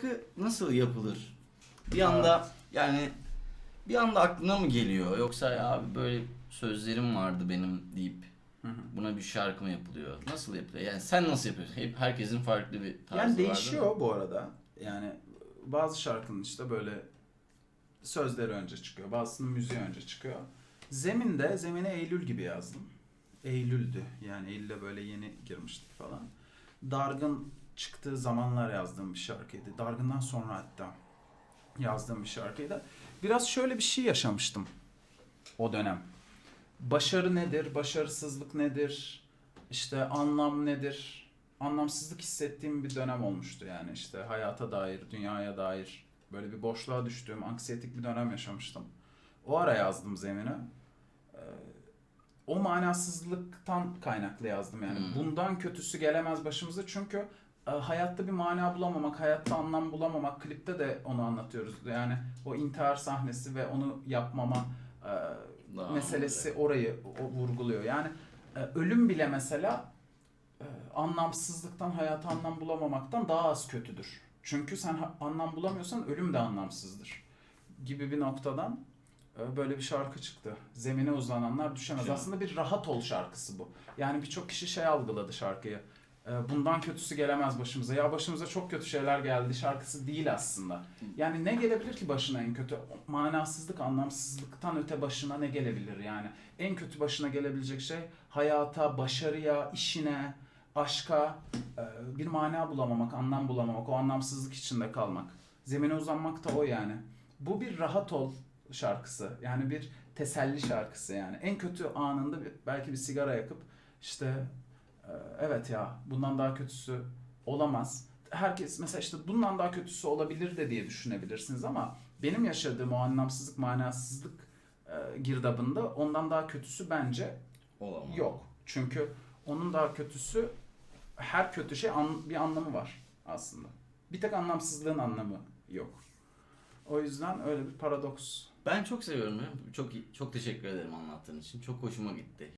şarkı nasıl yapılır? Bir anda yani bir anda aklına mı geliyor yoksa ya abi böyle sözlerim vardı benim deyip buna bir şarkı mı yapılıyor? Nasıl yapılıyor? Yani sen nasıl yapıyorsun? Hep herkesin farklı bir tarzı Yani vardır. değişiyor bu arada. Yani bazı şarkının işte böyle sözleri önce çıkıyor. Bazısının müziği önce çıkıyor. Zeminde, zemine Eylül gibi yazdım. Eylül'dü. Yani Eylül'e böyle yeni girmiştik falan. Dargın çıktığı zamanlar yazdığım bir şarkıydı. Dargın'dan sonra hatta yazdığım bir şarkıydı. Biraz şöyle bir şey yaşamıştım o dönem. Başarı nedir? Başarısızlık nedir? İşte anlam nedir? Anlamsızlık hissettiğim bir dönem olmuştu yani işte hayata dair, dünyaya dair böyle bir boşluğa düştüğüm, anksiyetik bir dönem yaşamıştım. O ara yazdım zemine. Ee, o manasızlıktan kaynaklı yazdım yani. Hmm. Bundan kötüsü gelemez başımıza çünkü hayatta bir mana bulamamak, hayatta anlam bulamamak, klipte de onu anlatıyoruz. Yani o intihar sahnesi ve onu yapmama e, meselesi orayı o, vurguluyor. Yani e, ölüm bile mesela e, anlamsızlıktan, hayata anlam bulamamaktan daha az kötüdür. Çünkü sen anlam bulamıyorsan ölüm de anlamsızdır. Gibi bir noktadan e, böyle bir şarkı çıktı. Zemine uzananlar. Düşemez. Aslında bir rahat ol şarkısı bu. Yani birçok kişi şey algıladı şarkıyı. E, Bundan kötüsü gelemez başımıza. Ya başımıza çok kötü şeyler geldi şarkısı değil aslında. Yani ne gelebilir ki başına en kötü? Manasızlık, anlamsızlıktan öte başına ne gelebilir yani? En kötü başına gelebilecek şey hayata, başarıya, işine, aşka e, bir mana bulamamak, anlam bulamamak, o anlamsızlık içinde kalmak. Zemine uzanmak da o yani. Bu bir rahat ol şarkısı. Yani bir teselli şarkısı yani. En kötü anında belki bir sigara yakıp işte evet ya bundan daha kötüsü olamaz. Herkes mesela işte bundan daha kötüsü olabilir de diye düşünebilirsiniz ama benim yaşadığım o anlamsızlık, manasızlık e, girdabında ondan daha kötüsü bence Olamaz. yok. Çünkü onun daha kötüsü her kötü şey an- bir anlamı var aslında. Bir tek anlamsızlığın anlamı yok. O yüzden öyle bir paradoks Ben çok seviyorum ya. Çok çok teşekkür ederim anlattığın için. Çok hoşuma gitti.